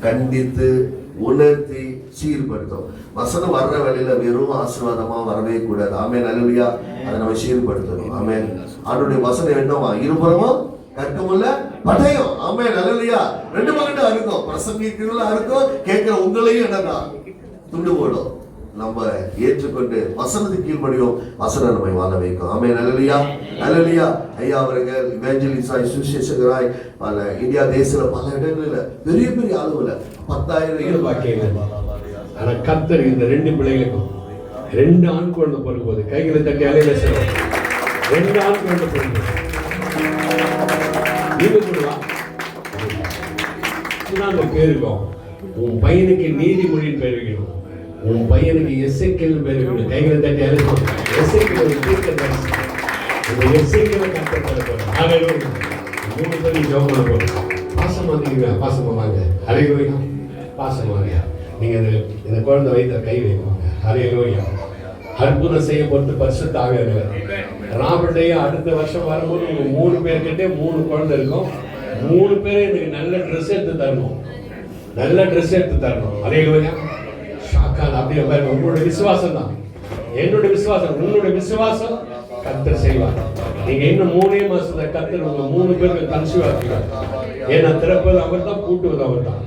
கண்டித்து உணர்த்தி சீர்படுத்தும். வசனம் வர்ற வழியில வெறும் ஆசீர்வாதமா வரவே கூடாது. ஆமே நல்லபடியா அதை நம்ம சீர்படுத்தணும். ஆமே ஆண்டுடைய வசனம் என்னவா? இருபுறமும் கற்கமுள்ள பட்டயம். ஆமே நல்லபடியா ரெண்டு பக்கட்டும் அறுக்கும். பிரசங்கிக்கிறதுல அறுக்கும் கேட்கிற உங்களையும் என்னன்னா துண்டு போடும். நம்ம ஏற்றுக்கொண்டு வசனத்துக்கு கீழ்ப்படியும் வசனம் நம்மை வாழ வைக்கும். ஆமே நல்லலியா நல்லலியா ஐயா அவர்கள் இவேஞ்சலிஸாய் சுசேஷகராய் பல இந்தியா தேசத்துல பல இடங்கள்ல பெரிய பெரிய அளவுல பத்தாயிரம் எதிர்பார்க்கல ஆனா கத்தர் இந்த ரெண்டு பிள்ளைகளுக்கும் ரெண்டு ஆண் குழந்தை பிறக்கும் போது கைகளை தட்டி அலையில ரெண்டு ஆண் குழந்தை பிறக்கும் நீங்க சொல்லுவா உன் பையனுக்கு நீதிமொழியின் பெயர் வைக்கணும். உன் பையனுக்கு எஸ்ஐக்கல் பேர் கைகளை தட்டி அழைக்கும் எஸ்ஐக்கல் ஒரு தீர்க்க இந்த எஸ்ஐக்கலை கத்தர் மூணு பேரும் ஜோம் பண்ண போறோம் பாசமா இருக்கீங்க பாசமா வாங்க. ஹalleluya. பாசமா வாங்க. நீங்க இந்த இந்த குழந்தை வைத்த கை வைப்பாங்க ஹalleluya. அற்புதம் செய்ய பொறுத்து பரிசுத்த ஆவியானவர். ராபர்ட்டையும் அடுத்த வருஷம் வரும்போது உங்க மூணு பேர்கிட்டே மூணு குழந்தை இருக்கும். மூணு பேரும் எனக்கு நல்ல ட்ரெஸ் எடுத்து தரணும். நல்ல ட்ரெஸ் எடுத்து தரணும். ஹalleluya. ஷாக்கால் அப்படியே உங்களோட விசுவாசம் தான். என்னுடைய விசுவாசம் உன்னோட விசுவாசம் கத்தர் செய்வார். நீங்க இன்னும் மூணே மாசத்துல கத்தர் உங்க மூணு பேருக்கு கன்சிவாக்குவார் ஏன்னா திறப்பது அவர் தான் கூட்டுவது அவர் தான்.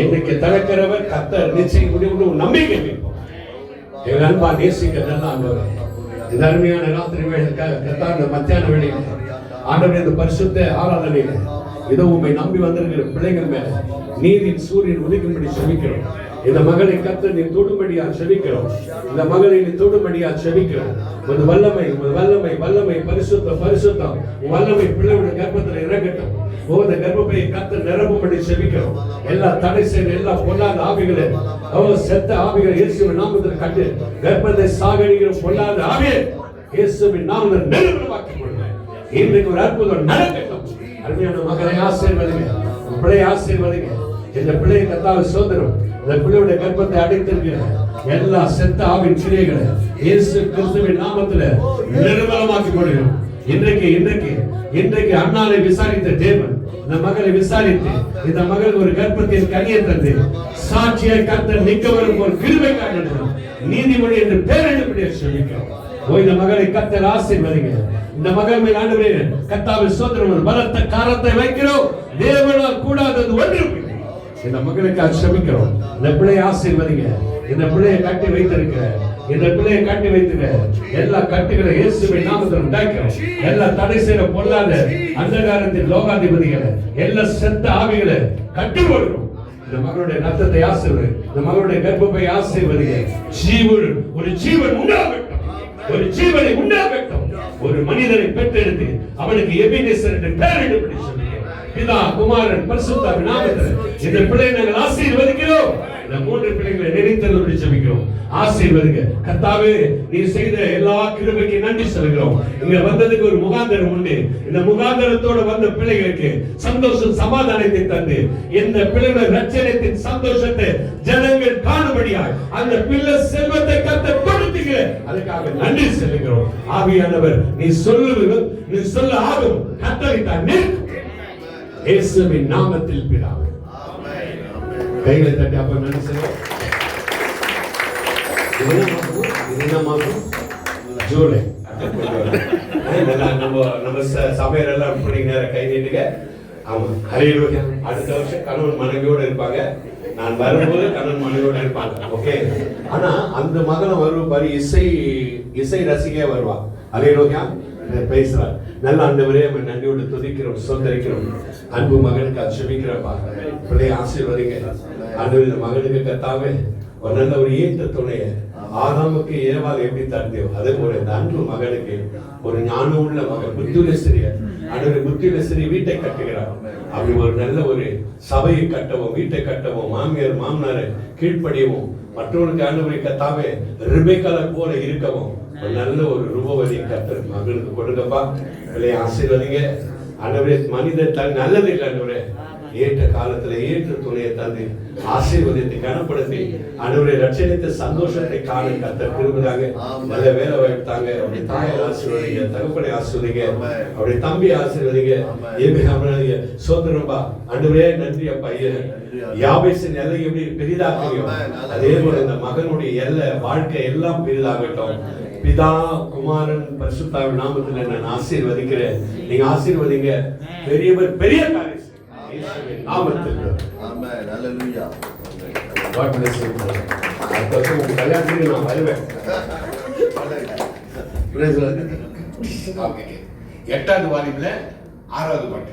இன்னைக்கு திறக்கிறவர் கத்தர் நிச்சயம் முடிவு ஒரு நம்பிக்கை வைப்போம். எங்கள் அன்பா நேசிக்க ஆண்டவர் இந்த அருமையான ராத்திரி வேலைக்காக கத்தாண்ட மத்தியான வேலையில ஆண்டவர் இந்த பரிசுத்த ஆராதனையில் இதோ உண்மை நம்பி வந்திருக்கிற பிள்ளைகள் மேல நீரின் சூரியன் உதிக்கும்படி சொல்லிக்கிறோம் இந்த மகளை கத்து நீ தொடும்படியா செவிக்கிறோம் இந்த மகளை நீ தொடும்படியா செவிக்கிறோம் உமது வல்லமை உமது வல்லமை வல்லமை பரிசுத்தம். பரிசுத்தம் வல்லமை பிள்ளையோட கர்ப்பத்தில் இறங்கட்டும். உமது கர்ப்பப்பை கத்து நிரம்பும்படி செவிக்கிறோம் எல்லா தடை செய்த எல்லா பொல்லாத ஆவிகளை அவ செத்த ஆவிகளை இயேசுவின் நாமத்தில் கண்டு கர்ப்பத்தை சாகடிக்கிற பொல்லாத ஆவியை இயேசுவின் நாமத்தில் நிரந்தரமாக்கி இன்றைக்கு ஒரு அற்புதம் நடக்கட்டும். அருமையான மகளை ஆசீர்வதிங்க. பிள்ளை பிள்ளையை ஆசீர்வதிங்க. இந்த பிள்ளையை கத்தாவை சோதனம். இந்த பிள்ளையுடைய கர்ப்பத்தை அடைத்திருக்கிற எல்லா செத்த ஆவின் கிரியைகளை இயேசு கிறிஸ்துவின் நாமத்துல நிர்மலமாக்கி கொள்கிறோம் இன்றைக்கு இன்றைக்கு இன்றைக்கு அண்ணாலை விசாரித்த தேவன் இந்த மகளை விசாரித்து இந்த மகள் ஒரு கர்ப்பத்தின் கனியை தந்து சாட்சியை கத்த நிக்க வரும் ஒரு கிருமை காட்டணும் நீதிமொழி என்று பேரழிப்படியை சொல்லிக்கிறோம். ஓ இந்த மகளை கத்தர் ஆசீர்வதிங்க. இந்த மகள் மேல் ஆண்டவரே கத்தாவில் சோதரம் பலத்த காரத்தை வைக்கிறோம். தேவனால் கூடாதது ஒன்றும் இல்லை. இந்த மகளுக்கு ஆசிரமிக்கிறோம் இந்த பிள்ளையை ஆசீர்வதிங்க. இந்த பிள்ளையை கட்டி வைத்திருக்க இந்த பிள்ளையை கட்டி வைத்துக்க எல்லா கட்டுகளை இயேசுவை நாமத்தில் உண்டாக்கிறோம். எல்லா தடை செய்யற பொல்லாத அந்தகாரத்தின் லோகாதிபதிகளை எல்லா செத்த ஆவிகளை கட்டி போடுறோம் இந்த மகளுடைய ரத்தத்தை ஆசீர்வதி இந்த மகளுடைய கர்ப்பப்பை ஆசீர்வதிங்க. ஜீவன் ஒரு ஜீவன் உண்டாகட்டும். ஒரு ஜீவனை உண்டாகட்டும். ஒரு மனிதனை பெற்றெடுத்து அவனுக்கு எபினேசர் என்று பெயரிடும்படி பிடிச்சு பிதா குமாரன் பரிசுத்த நாமத்தில் இந்த பிள்ளை நாங்கள் ஆசீர்வதிக்கிறோம். இந்த மூன்று பிள்ளைகளை நினைத்தருளி ஜெபிக்கிறோம். ஆசீர்வதிங்க. கர்த்தாவே நீ செய்த எல்லா கிருபைக்கு நன்றி சொல்கிறோம் இங்க வந்ததுக்கு ஒரு முகாந்தரம் உண்டு. இந்த முகாந்தரத்தோட வந்த பிள்ளைகளுக்கு சந்தோஷம் சமாதானத்தை தந்து இந்த பிள்ளைகள் ரட்சணத்தின் சந்தோஷத்தை ஜனங்கள் காணும்படியாய் அந்த பிள்ளை செல்வத்தை கத்த கொடுத்தீங்க. அதுக்காக நன்றி செலுகிறோம் ஆவியானவர் நீ சொல்லுவது நீ சொல்ல ஆகும். கத்தளித்தான் இயேசுவின் நாமத்தில் பிதாவே. கைகளை தட்டி அப்ப நன்றி செய்வோம் ஜூலை. நம்ம நம்ம ச- சபையர் எல்லாம் பிள்ளைங்க கை நீட்டுங்க. ஆமா ஹalleluya. அடுத்த வருஷம் கணவன் மனைவியோட இருப்பாங்க. நான் வரும்போது கணவன் மனைவியோட இருப்பாங்க. ஓகே? ஆனா அந்த மகனை வருவ பாரு இசை இசை ரசிகையா வருவா. ஹalleluya. பேசுறார். நல்ல ஆண்டவரே நம்ம நன்றியோடு துதிக்கிறோம் சோதரிக்கிறோம் அன்பு மகனுக்கு அச்சமிக்கிறப்பா பிள்ளை ஆசீர்வதிங்க. அன்பு இந்த மகனுக்கு கத்தாவே ஒரு நல்ல ஒரு ஈட்ட துணைய ஆதாமுக்கு ஏவாள் எப்படி தந்தேவோ அதே போல இந்த அன்பு மகனுக்கு ஒரு ஞானம் உள்ள மகன் புத்தியுலசிரிய அன்று புத்தியுலசிரி வீட்டை கட்டுகிறார். அப்படி ஒரு நல்ல ஒரு சபையை கட்டவும் வீட்டை கட்டவும் மாமியார் மாமனாரை கீழ்ப்படியவும் மற்றவனுக்கு ஆண்டவரை கத்தாவே ரிபேக்கால போல இருக்கவும் ஒரு நல்ல ஒரு ரூபவதி கத்தர் மகனுக்கு கொடுங்கப்பா. பிள்ளைய ஆசீர்வதிங்க. ஆண்டவரே மனிதன் தன் நல்லது இல்லை ஆண்டவரே. ஏற்ற காலத்துல ஏற்ற துணையை தந்து ஆசீர்வதித்து கனப்படுத்தி அனைவருடைய ரட்சணித்த சந்தோஷத்தை காண கத்த திரும்புறாங்க நல்ல வேலை வைத்தாங்க அப்படி தாயை ஆசீர்வதிங்க தகப்பனை ஆசீர்வதிங்க. அப்படி தம்பி ஆசீர்வதிங்க. ஏபி அவனுடைய சோதரம்பா அன்றுவரே நன்றி அப்பா யாபேசின் எல்லை எப்படி பெரிதாக்குறியோ அதே போல இந்த மகனுடைய எல்லை வாழ்க்கை எல்லாம் பெரிதாகட்டும். பிதா குமாரன் பரிசுத்தாவின் நாமத்தில் நான் ஆசீர்வதிக்கிறேன். நீங்க ஆசீர்வதிங்க. பெரியவர் பெரிய நாமத்தில். கல்யாணத்துக்கு நான் வருவேன். எட்டாவது வால்யூம்ல ஆறாவது பாட்டு.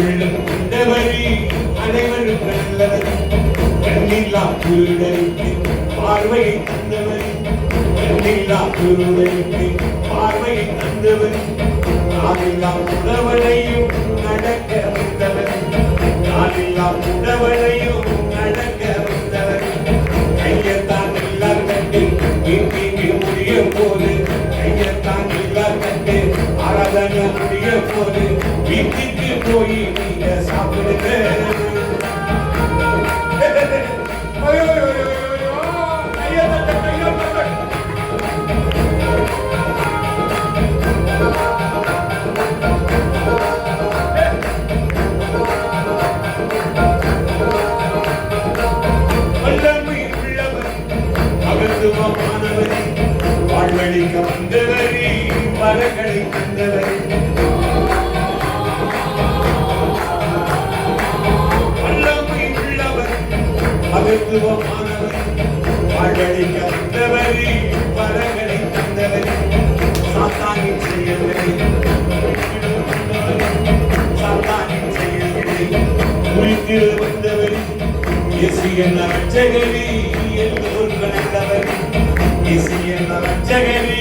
பயமா கொண்டவரே, அனைவரும் நல்லவர். கண்ணில்லா குருடருக்கு பார்வையை தந்தவர். கண்ணில்லா குருடருக்கு பார்வையை தந்தவர். நாளில்லா உணவனையும் நடக்க வந்தவர். நாளில்லா உணவனையும் நடக்க வந்தவர். கையத்தான் கண்டு முடிய போது. கையத்தான் கண்டு ஆராதனை முடிய போது. மகத்துவமானவரே வாழ்வழிக்க வந்தவரே வரங்களை தந்தவரே வல்லமை உள்ளவர் மகத்துவமானவர் வாழ்வழிக்க வந்தவரே வரங்களை தந்தவரே சாத்தானின் செயல்களை சாத்தானின் செயல்களை குறித்து வந்தவர் இயேசு என்ற ரட்சகரே எல்லோரும் கணந்தவர் இயேசு என்ற ரட்சகரே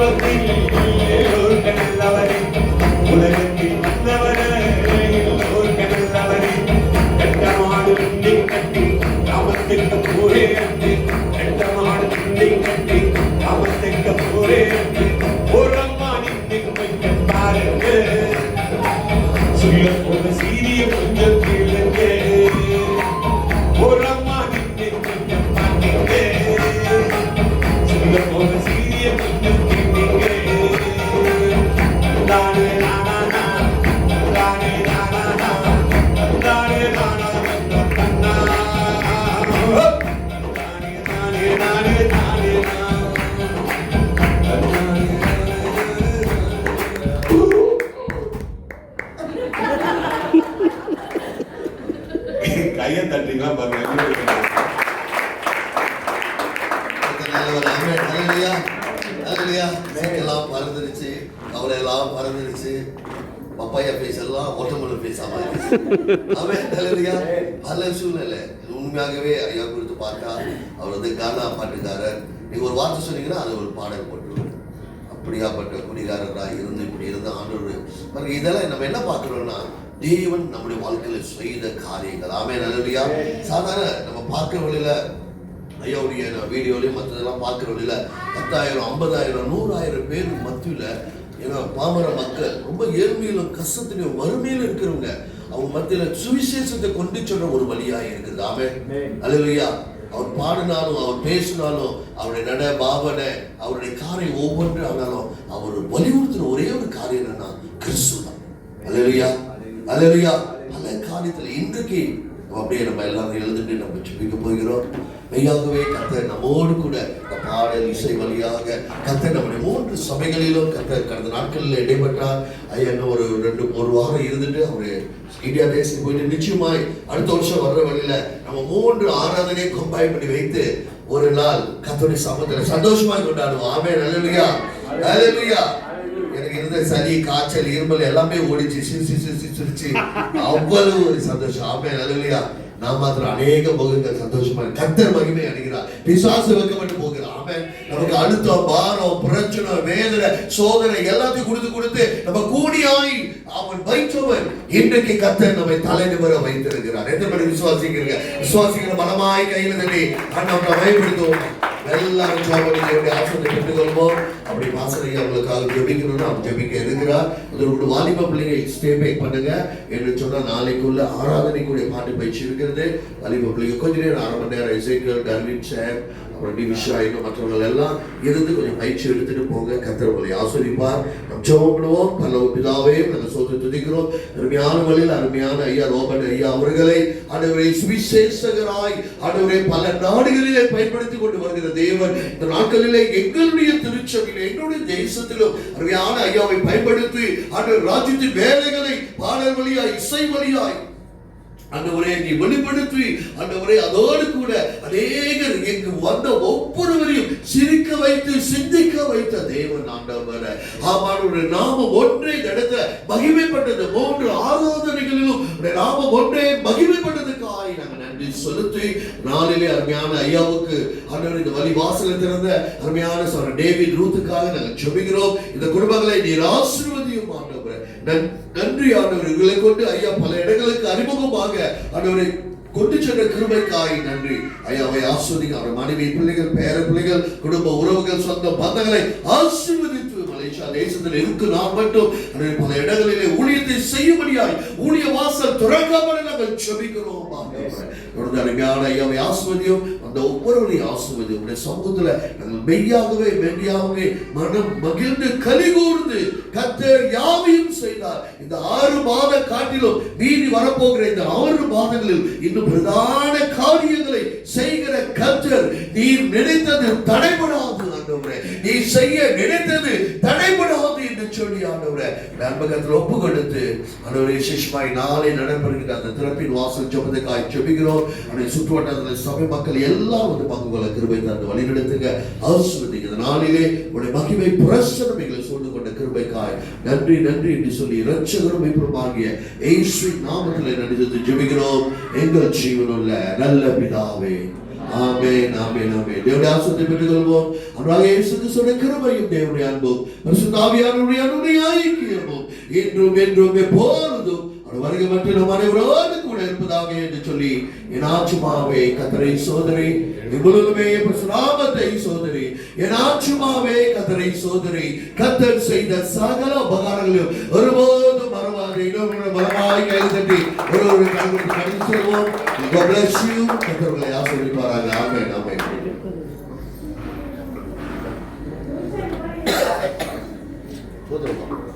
Thank you. ஒரு சீரிய குற்றத்தில் கையை தட்டுறீங்களா பாருங்க நல்லவர். ஆமென். ஹalleluya. பறந்துருச்சு எல்லாம் பறந்துருச்சு பப்பாயா பேஸ் எல்லாம் ஒட்டமல்ல பேச மாறிடுச்சு அவன் ஹalleluya. பல சூழ்நிலை இது உண்மையாகவே ஐயா குறித்து பார்த்தா அவர் வந்து கானா பாட்டுக்காரர் நீங்க ஒரு வார்த்தை சொன்னீங்கன்னா அது ஒரு பாடல் போட்டுருவார் அப்படியாப்பட்ட குடிகாரராக இருந்து ஆண்டவர் பாருங்க இதெல்லாம் நம்ம என்ன பார்க்கிறோம்னா தேவன் நம்முடைய வாழ்க்கையில செய்த காரியங்கள். ஆமே நல்லபடியா சாதாரண நம்ம பார்க்கிற வழியில ஐயாவுடைய வீடியோலையும் மற்றதெல்லாம் பார்க்குற வழியில பத்தாயிரம் ஐம்பதாயிரம் நூறாயிரம் பேர் மத்தியில் ஏன்னா பாமர மக்கள் ரொம்ப ஏழ்மையிலும் கஷ்டத்திலும் வறுமையிலும் இருக்கிறவங்க அவங்க மத்தியில் சுவிசேஷத்தை கொண்டு சொல்ற ஒரு வழியாக இருக்குது. ஆமே அல்லையா அவர் பாடினாலும் அவர் பேசினாலும் அவருடைய நட பாவனை அவருடைய காரியம் ஒவ்வொன்று ஆனாலும் அவர் வலியுறுத்துற ஒரே தான் அல்லையா பல காரியத்தில் இன்றைக்கு அப்படியே நம்ம எல்லாரும் எழுந்துட்டு நம்ம ஜெபிக்க போகிறோம். மெய்யாகவே கத்த நம்மோடு கூட இந்த பாடல் இசை வழியாக கத்த நம்முடைய மூன்று சபைகளிலும் கத்த கடந்த நாட்களில் இடைப்பட்டார். ஐயா ஒரு ரெண்டு ஒரு வாரம் இருந்துட்டு அவரு இந்தியா தேசத்துக்கு போயிட்டு நிச்சயமாய் அடுத்த வருஷம் வர்ற வழியில நம்ம மூன்று ஆராதனை கம்பைன் பண்ணி வைத்து ஒரு நாள் கத்தோடைய சமத்துல சந்தோஷமாய் கொண்டாடுவோம். ஆமே நல்லலுயா நல்லலுயா எனக்கு இருந்த சளி காய்ச்சல் இருமல் எல்லாமே ஓடிச்சு சிரிச்சு சிரிச்சு சிரிச்சு அவ்வளவு ஒரு சந்தோஷம். ஆமே நல்லலையா நான் மாத்திரம் அநேக முகங்கள் சந்தோஷமா கத்தர் மகிமை அடைகிறார். பிசாசு வைக்கப்பட்டு போகிறார் ஆமே நமக்கு அழுத்தம் பாரம் பிரச்சனை வேதனை சோதனை எல்லாத்தையும் கொடுத்து கொடுத்து நம்ம கூடியாய் அவன் வைத்தவன் இன்றைக்கு கத்தர் நம்மை தலை வைத்திருக்கிறார். எந்த படி விசுவாசிக்கிறீங்க? விசுவாசிக்கிற மனமாய் கையில் தண்ணி அண்ணா பயன்படுத்துவோம் எல்லாரும் ஜோபடிக்கையுடைய பெற்றுக்கொள்வோம். அப்படி வாசனை அவங்களுக்காக ஜெபிக்கணும்னு அவங்க ஜெபிக்க இருக்கிறார். அதோட வாலிப ஸ்டே பேக் பண்ணுங்க. என்று சொன்னா நாளைக்குள்ள ஆராதனைக்குரிய பாட்டு பயிற்சி இருக்கிறது. வாலிப பிள்ளைங்க கொஞ்ச நேரம் அரை மணி நேரம் டர்வின் அப்புறம் டி மற்றவர்கள் எல்லாம் இருந்து கொஞ்சம் பயிற்சி எடுத்துட்டு போங்க. கத்திரவர்களை உங்களை நம் ஜெபம் பல்லவ பிதாவே நாங்கள் சோத்து துதிக்கிறோம். அருமையான வழியில் அருமையான ஐயா ரோபன் ஐயா அவர்களை ஆண்டவரை சுவிசேஷகராய் ஆண்டவரை பல நாடுகளிலே பயன்படுத்தி கொண்டு வருகிற தேவன். இந்த நாட்களிலே எங்களுடைய திருச்சபையில் எங்களுடைய தேசத்திலும் அருமையான ஐயாவை பயன்படுத்தி ஆண்டவர் ராஜ்யத்தின் வேலைகளை பாடல் வழியாய் இசை வழியாய் ஆண்டவரே நீ வெளிப்படுத்தி. ஆண்டவரே அதோடு கூட அநேகர் இங்கு வந்த ஒவ்வொருவரையும் சிரிக்க வைத்து சிந்திக்க வைத்த தேவன் ஆண்டவர். ஆமானுடைய நாமம் ஒன்றை நடத்த மகிமைப்பட்டது மூன்று ஆராதனைகளிலும் நாமம் ஒன்றே மகிமைப்பட்டதுக்காய் நாங்கள் நன்றி செலுத்தி நாளிலே அருமையான ஐயாவுக்கு ஆண்டவர் இந்த வழி திறந்த அருமையான சொன்ன டேவிட் ரூத்துக்காக நாங்கள் ஜெபிக்கிறோம் இந்த குடும்பங்களை நீர் ஆசீர்வதியும் ஆண்டவர். நன்றி ஆண்டவர். இவர்களை கொண்டு ஐயா பல இடங்களுக்கு அறிமுகமாக ஆண்டவரை கொண்டு சென்ற கிருபைக்காய் நன்றி. ஐயாவை ஆஸ்வதிங்க அவர் மனைவி பிள்ளைகள் பேர பிள்ளைகள் குடும்ப உறவுகள் சொந்த பந்தங்களை ஆசீர்வதித்து மலேசியா தேசத்தில் இருக்கு நான் மட்டும் பல இடங்களிலே ஊழியத்தை செய்யும்படியாய் ஊழிய வாசல் திறக்கப்பட நாங்கள் செபிக்கிறோம் தொடர்ந்து அருமையான ஐயாவை ஆஸ்வதியும் அந்த ஒவ்வொருவரையும் ஆசுவது உடைய சமூகத்துல நாங்கள் மெய்யாகவே மெய்யாகவே மனம் மகிழ்ந்து கலிகூர்ந்து கத்தர் யாவையும் செய்தார். இந்த ஆறு மாத காட்டிலும் மீறி வரப்போகிற இந்த ஆறு மாதங்களில் இன்னும் பிரதான காரியங்களை செய்கிற கத்தர் நீர் நினைத்தது தடைபடாது ஆண்டவரே. நீ செய்ய நினைத்தது தடைபட என்று சொல்லி ஆண்டவரை நண்பகத்தில் ஒப்பு கொடுத்து ஆண்டவரே விசேஷமாய் நாளை நடைபெறுகிற அந்த திறப்பின் வாசல் ஜெபத்துக்காய் ஜெபிக்கிறோம். அதை சுற்றுவட்டத்தில் சபை மக்கள் எல்லாம் வந்து பங்கு கொள்ள கிருபை தந்து வழிநடத்துங்க. ஆசிர்வதிங்க. இந்த நாளிலே உடைய மகிமை பிரசனம் எங்களை சூழ்ந்து கொண்ட கிருபைக்காய். நன்றி நன்றி என்று சொல்லி இரட்சகரும் மீட்பருமாகிய இயேசுவின் நாமத்தில் நடித்து ஜெபிக்கிறோம். எங்கள் ஜீவனுள்ள நல்ல பிதாவே. ஆமென் ஆமென் ஆமென். தேவனுடைய ஆசீர்வாதத்தை பெற்றுக்கொள்வோம். அன்றாக இயேசு கிறிஸ்துவின் கிருபையும் தேவனுடைய அன்பும் பரிசுத்த ஆவியானவருடைய அன்புடைய ஐக்கியமும் இன்றும் என்றும் எப்பொழுதும் அவர் வருகை மட்டும் நம் அனைவரோடு கூட இருப்பதாக என்று சொல்லி என் ஆச்சுமாவே கத்தரை சோதரி இவ்வளவுமே பரசுராமத்தை சோதரி. என் ஆச்சுமாவே கத்தரை சோதரி கத்தர் செய்த சகல உபகாரங்களையும் ஒருபோது കരങ്ങൾ ബലമായി കയ്യിൽ തട്ടി ഓരോരോ കരങ്ങൾ കടിച്ചുവോ God bless you കർത്താവേ ആശീർവദിപ്പാറാക ആമേൻ ആമേൻ Thank you.